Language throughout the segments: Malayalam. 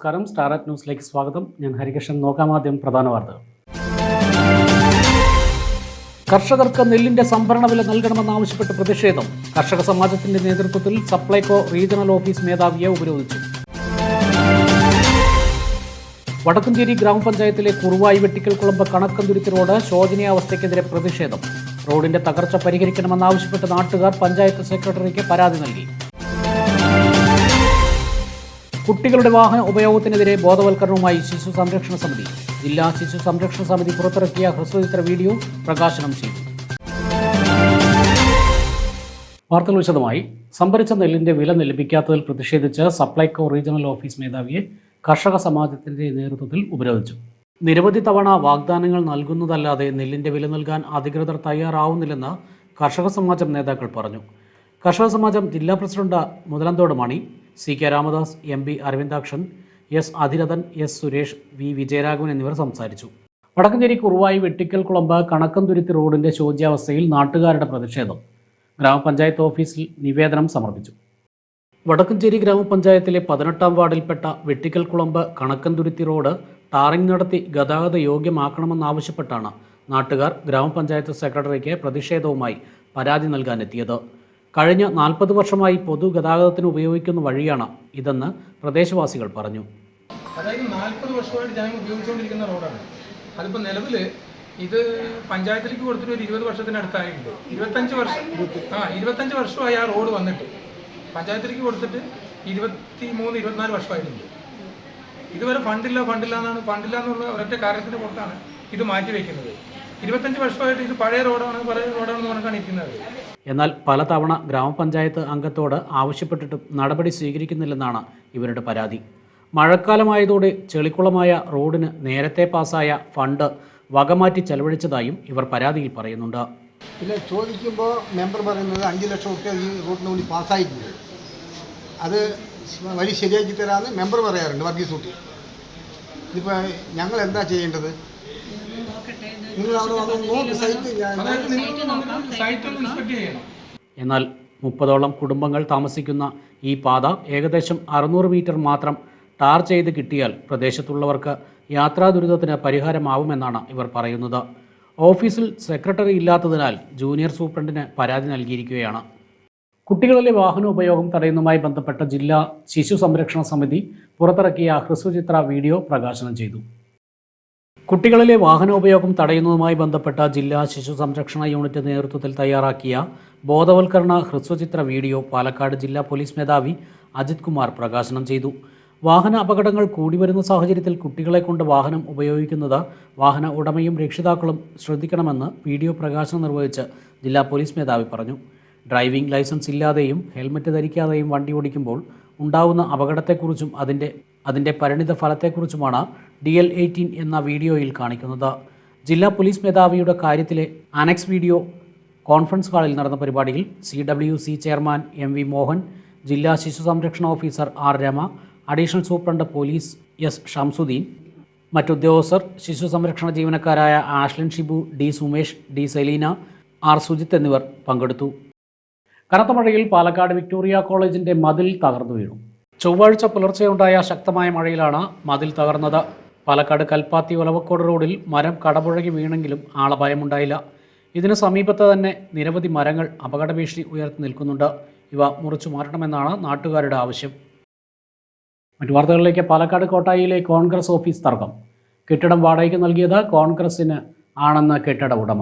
നമസ്കാരം. സ്റ്റാരറ്റ് ന്യൂസിലേക്ക് സ്വാഗതം. ഞാൻ ഹരികൃഷ്ണൻ. നോക്കാം ആദ്യം പ്രധാന വാർത്തകൾ. കർഷകർക്ക് നെല്ലിന്റെ സംഭരണ വില നൽകണമെന്നാവശ്യപ്പെട്ട് പ്രതിഷേധം. കർഷക സമാജത്തിന്റെ നേതൃത്വത്തിൽ സപ്ലൈകോ റീജിയണൽ ഓഫീസ് മേധാവിയെ ഉപരോധിച്ചു. വടക്കുംചേരി ഗ്രാമപഞ്ചായത്തിലെ കുറുവായി വെട്ടിക്കൽ കുളമ്പ് കണക്കന്തുരുത്തി റോഡ് ശോചനീയാവസ്ഥയ്ക്കെതിരെ പ്രതിഷേധം. റോഡിന്റെ തകർച്ച പരിഹരിക്കണമെന്നാവശ്യപ്പെട്ട് നാട്ടുകാർ പഞ്ചായത്ത് സെക്രട്ടറിക്ക് പരാതി നൽകി. കുട്ടികളുടെ വാഹന ഉപയോഗത്തിനെതിരെ ബോധവൽക്കരണവുമായി ശിശു സംരക്ഷണ സമിതി. ജില്ലാ ശിശു സംരക്ഷണ സമിതി പുറത്തിറക്കിയ ഹ്രസ്വചിത്ര വീഡിയോ പ്രകാശനം ചെയ്തു. വാർത്തകൾ വിശദമായി. സംഭരിച്ച നെല്ലിന്റെ വില ലഭിക്കാത്തതിൽ പ്രതിഷേധിച്ച് സപ്ലൈകോ റീജിയണൽ ഓഫീസ് മേധാവിയെ കർഷക സമാജത്തിന്റെ നേതൃത്വത്തിൽ ഉപരോധിച്ചു. നിരവധി തവണ വാഗ്ദാനങ്ങൾ നൽകുന്നതല്ലാതെ നെല്ലിന്റെ വില നൽകാൻ അധികൃതർ തയ്യാറാവുന്നില്ലെന്ന് കർഷക സമാജം നേതാക്കൾ പറഞ്ഞു. കർഷക സമാജം ജില്ലാ president Muthalanthode Mani C K Ramadas M P Aravindakshan S Adhirathan S Suresh V Vijayaraghavan എന്നിവർ സംസാരിച്ചു. വടക്കഞ്ചേരി കുറുവായി വെട്ടിക്കൽ കുളമ്പ് കണക്കന്തുരുത്തി റോഡിന്റെ ശോച്യാവസ്ഥയിൽ നാട്ടുകാരുടെ പ്രതിഷേധം. ഗ്രാമപഞ്ചായത്ത് ഓഫീസിൽ നിവേദനം സമർപ്പിച്ചു. വടക്കഞ്ചേരി ഗ്രാമപഞ്ചായത്തിലെ പതിനെട്ടാം വാർഡിൽപ്പെട്ട വെട്ടിക്കൽ കുളമ്പ് കണക്കന്തുരുത്തി റോഡ് ടാറിംഗ് നടത്തി ഗതാഗത യോഗ്യമാക്കണമെന്നാവശ്യപ്പെട്ടാണ് നാട്ടുകാർ ഗ്രാമപഞ്ചായത്ത് സെക്രട്ടറിക്ക് പ്രതിഷേധവുമായി പരാതി നൽകാനെത്തിയത്. കഴിഞ്ഞ നാൽപ്പത് വർഷമായി പൊതുഗതാഗതത്തിന് ഉപയോഗിക്കുന്ന വഴിയാണ് ഇതെന്ന് പ്രദേശവാസികൾ പറഞ്ഞു. അതായത് നാൽപ്പത് വർഷമായിട്ട് ജനങ്ങൾ ഉപയോഗിച്ചുകൊണ്ടിരിക്കുന്ന റോഡാണ്. അതിപ്പോൾ നിലവിൽ ഇത് പഞ്ചായത്തിലേക്ക് കൊടുത്തിട്ട് ഒരു ഇരുപത് വർഷത്തിനടുത്തായിട്ടുണ്ട് ഇരുപത്തഞ്ച് വർഷം. ആ ഇരുപത്തഞ്ച് വർഷമായി ആ റോഡ് വന്നിട്ട്. പഞ്ചായത്തിലേക്ക് കൊടുത്തിട്ട് ഇരുപത്തി മൂന്ന് ഇരുപത്തിനാല് വർഷമായിട്ടുണ്ട്. ഇതുവരെ ഫണ്ടില്ല ഫണ്ടില്ല എന്നാണ് ഫണ്ടില്ല എന്നുള്ള ഒരൊറ്റ കാര്യത്തിന്റെ പുറത്താണ് ഇത് മാറ്റി വയ്ക്കുന്നത് ഇരുപത്തഞ്ച് വർഷമായിട്ട് ഇത് പഴയ റോഡാണ് പഴയ റോഡാണെന്ന് പറഞ്ഞിട്ടാണ് ഇരിക്കുന്നത്. എന്നാൽ പലതവണ ഗ്രാമപഞ്ചായത്ത് അംഗത്തോട് ആവശ്യപ്പെട്ടിട്ടും നടപടി സ്വീകരിക്കുന്നില്ലെന്നാണ് ഇവരുടെ പരാതി. മഴക്കാലമായതോടെ ചെളിക്കുളമായ റോഡിന് നേരത്തെ പാസായ ഫണ്ട് വകമാറ്റി ചെലവഴിച്ചതായും ഇവർ പരാതിയിൽ പറയുന്നുണ്ട്. പിന്നെ ചോദിക്കുമ്പോൾ മെമ്പർ പറയുന്നത് അഞ്ച് ലക്ഷം റുപ്യ ഈ റൂട്ടിന് വേണ്ടി പാസ്സായിട്ടുണ്ട്. അത് വഴി ശരിയാക്കി തരാമെന്ന് മെമ്പർ പറയാറുണ്ട് വർഗീസ് കുട്ടി. ഇതിപ്പോൾ ഞങ്ങൾ എന്താ ചെയ്യേണ്ടത്? എന്നാൽ മുപ്പതോളം കുടുംബങ്ങൾ താമസിക്കുന്ന ഈ പാത ഏകദേശം അറുന്നൂറ് മീറ്റർ മാത്രം ടാർ ചെയ്ത് കിട്ടിയാൽ പ്രദേശത്തുള്ളവർക്ക് യാത്രാ ദുരിതത്തിന് പരിഹാരമാവുമെന്നാണ് ഇവർ പറയുന്നത്. ഓഫീസിൽ സെക്രട്ടറി ഇല്ലാത്തതിനാൽ ജൂനിയർ സൂപ്രണ്ടിന് പരാതി നൽകിയിരിക്കുകയാണ്. കുട്ടികളിലെ വാഹന ഉപയോഗം തടയുന്നതുമായി ബന്ധപ്പെട്ട ജില്ലാ ശിശു സംരക്ഷണ സമിതി പുറത്തിറക്കിയ ഹ്രസ്വചിത്ര വീഡിയോ പ്രകാശനം ചെയ്തു. കുട്ടികളിലെ വാഹനോപയോഗം തടയുന്നതുമായി ബന്ധപ്പെട്ട ജില്ലാ ശിശു സംരക്ഷണ യൂണിറ്റ് നേതൃത്വത്തിൽ തയ്യാറാക്കിയ ബോധവൽക്കരണ ഹ്രസ്വചിത്ര വീഡിയോ പാലക്കാട് ജില്ലാ പോലീസ് മേധാവി അജിത് കുമാർ പ്രകാശനം ചെയ്തു. വാഹന അപകടങ്ങൾ കൂടി വരുന്ന സാഹചര്യത്തിൽ കുട്ടികളെ കൊണ്ട് വാഹനം ഉപയോഗിക്കുന്നത് വാഹന ഉടമയും രക്ഷിതാക്കളും ശ്രദ്ധിക്കണമെന്ന് വീഡിയോ പ്രകാശനം നിർവഹിച്ച് ജില്ലാ പോലീസ് മേധാവി പറഞ്ഞു. ഡ്രൈവിംഗ് ലൈസൻസ് ഇല്ലാതെയും ഹെൽമറ്റ് ധരിക്കാതെയും വണ്ടി ഓടിക്കുമ്പോൾ ഉണ്ടാവുന്ന അപകടത്തെക്കുറിച്ചും അതിന്റെ അതിന്റെ പരിണിത ഫലത്തെക്കുറിച്ചുമാണ് ഡി എൽ എയ്റ്റീൻ എന്ന വീഡിയോയിൽ കാണിക്കുന്നത്. ജില്ലാ പോലീസ് മേധാവിയുടെ കാര്യത്തിലെ അനക്സ് വീഡിയോ കോൺഫറൻസ് ഹാളിൽ നടന്ന പരിപാടിയിൽ C W C chairman M V Mohan ജില്ലാ ശിശു സംരക്ഷണ officer R Rama additional superintendent police S Shamsuddin മറ്റുദ്യോഗസ്ഥർ ശിശു സംരക്ഷണ ജീവനക്കാരായ Ashlin Shibu D Sumesh D Selina R Sujith എന്നിവർ പങ്കെടുത്തു. കനത്ത മഴയിൽ പാലക്കാട് വിക്ടോറിയ കോളേജിന്റെ മതിൽ തകർന്നു വീണു. ചൊവ്വാഴ്ച പുലർച്ചെയുണ്ടായ ശക്തമായ മഴയിലാണ് മതിൽ തകർന്നത്. പാലക്കാട് കൽപ്പാത്തി ഒലവക്കോട് റോഡിൽ മരം കടപുഴകി വീണെങ്കിലും ആളപായമുണ്ടായില്ല. ഇതിന് സമീപത്ത് തന്നെ നിരവധി മരങ്ങൾ അപകട ഭീഷണി ഉയർത്തി നിൽക്കുന്നുണ്ട്. ഇവ മുറിച്ചു മാറ്റണമെന്നാണ് നാട്ടുകാരുടെ ആവശ്യം. മറ്റു വാർത്തകളിലേക്ക് പാലക്കാട് കോട്ടായിയിലെ കോൺഗ്രസ് ഓഫീസ് തർക്കം. കെട്ടിടം വാടകയ്ക്ക് നൽകിയത് കോൺഗ്രസിന് ആണെന്ന് കെട്ടിട ഉടമ.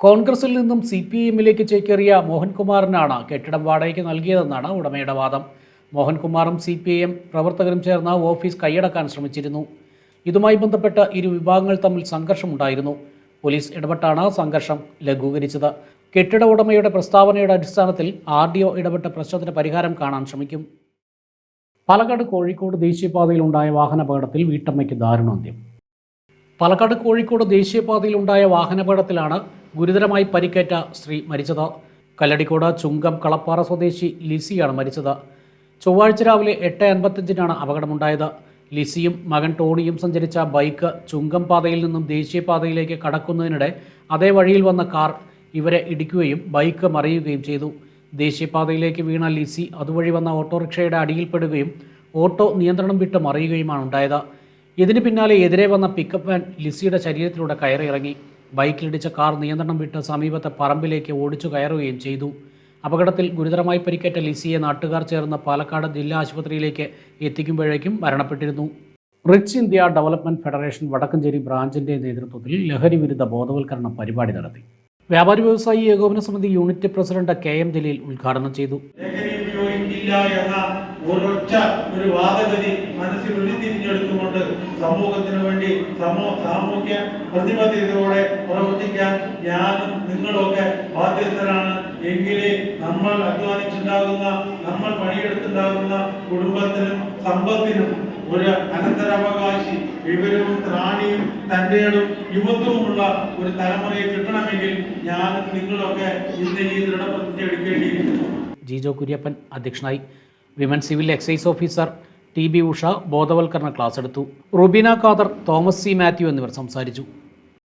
കോൺഗ്രസിൽ നിന്നും സി പി എമ്മിലേക്ക് ചേക്കേറിയ മോഹൻകുമാറിനാണ് കെട്ടിടം വാടകയ്ക്ക് നൽകിയതെന്നാണ് ഉടമയുടെ വാദം. മോഹൻകുമാറും സി പി എം പ്രവർത്തകരും ചേർന്ന് ഓഫീസ് കൈയടക്കാൻ ശ്രമിച്ചിരുന്നു. ഇതുമായി ബന്ധപ്പെട്ട് ഇരു വിഭാഗങ്ങൾ തമ്മിൽ സംഘർഷമുണ്ടായിരുന്നു. പോലീസ് ഇടപെട്ടാണ് സംഘർഷം ലഘൂകരിച്ചത്. കെട്ടിട ഉടമയുടെ പ്രസ്താവനയുടെ അടിസ്ഥാനത്തിൽ ആർ ഡി ഒ ഇടപെട്ട പ്രശ്നത്തിന് പരിഹാരം കാണാൻ ശ്രമിക്കും. പാലക്കാട് കോഴിക്കോട് ദേശീയപാതയിലുണ്ടായ വാഹനാപകടത്തിൽ വീട്ടമ്മയ്ക്ക് ദാരുണാന്ത്യം പാലക്കാട് കോഴിക്കോട് ദേശീയപാതയിലുണ്ടായ വാഹനാപകടത്തിലാണ് ഗുരുതരമായി പരിക്കേറ്റ സ്ത്രീ മരിച്ചത്. കല്ലടിക്കോട് ചുങ്കം കളപ്പാറ സ്വദേശി ലിസിയാണ് മരിച്ചത്. ചൊവ്വാഴ്ച രാവിലെ എട്ട് അൻപത്തഞ്ചിനാണ് അപകടമുണ്ടായത്. ലിസിയും മകൻ ടോണിയും സഞ്ചരിച്ച ബൈക്ക് ചുങ്കം പാതയിൽ നിന്നും ദേശീയപാതയിലേക്ക് കടക്കുന്നതിനിടെ അതേ വഴിയിൽ വന്ന കാർ ഇവരെ ഇടിക്കുകയും ബൈക്ക് മറിയുകയും ചെയ്തു. ദേശീയപാതയിലേക്ക് വീണ ലിസി അതുവഴി വന്ന ഓട്ടോറിക്ഷയുടെ അടിയിൽപ്പെടുകയും ഓട്ടോ നിയന്ത്രണം വിട്ട് മറിയുകയുമാണ് ഉണ്ടായത്. ഇതിന് പിന്നാലെ എതിരെ വന്ന പിക്കപ്പ് വാൻ ലിസിയുടെ ശരീരത്തിലൂടെ കയറിയിറങ്ങി. ബൈക്കിലിടിച്ച കാർ നിയന്ത്രണം വിട്ട് സമീപത്തെ പറമ്പിലേക്ക് ഓടിച്ചു കയറുകയും ചെയ്തു. അപകടത്തിൽ ഗുരുതരമായി പരിക്കേറ്റ ലിസിയെ നാട്ടുകാർ ചേർന്ന് പാലക്കാട് ജില്ലാ ആശുപത്രിയിലേക്ക് എത്തിക്കുമ്പോഴേക്കും മരണപ്പെട്ടിരുന്നു. Rich India Development Federation Vadakkanchery ബ്രാഞ്ചിന്റെ നേതൃത്വത്തിൽ ലഹരി വിരുദ്ധ ബോധവൽക്കരണ പരിപാടി നടത്തി. Vyapari Vyavasayi Ekopana Samithi unit president K M Jaleel ഉദ്ഘാടനം ചെയ്തു. ഒരു വാദഗതി മനസ്സിൽ ഉരുത്തിരിഞ്ഞെടുത്തുകൊണ്ട് സമൂഹത്തിന് വേണ്ടി സമൂഹ സാമൂഹ്യ പ്രതിബദ്ധതയോടെ പ്രവർത്തിക്കാൻ ഞാനും നിങ്ങളൊക്കെ ബാധ്യസ്ഥരാണ്. എങ്കിലേ നമ്മൾ അധ്വാനിച്ചുണ്ടാകുന്ന നമ്മൾ പണിയെടുത്തുണ്ടാകുന്ന കുടുംബത്തിനും സമ്പത്തിനും ഒരു അനന്തരാവകാശി വിവരവും ത്രാണിയും തന്റേടും യുവത്വവുമുള്ള ഒരു തലമുറയെ കിട്ടണമെങ്കിൽ ഞാൻ നിങ്ങളൊക്കെ ഇന്ന് ഈ ദൃഢപ്രതിജ്ഞ എടുക്കേണ്ടിയിരിക്കുന്നു. ജിജോ കുര്യപ്പൻ അധ്യക്ഷനായി. Women civil excise officer T B Usha ബോധവൽക്കരണ ക്ലാസ് എടുത്തു. റുബീന ഖാദർ തോമസ് സി മാത്യു എന്നിവർ സംസാരിച്ചു.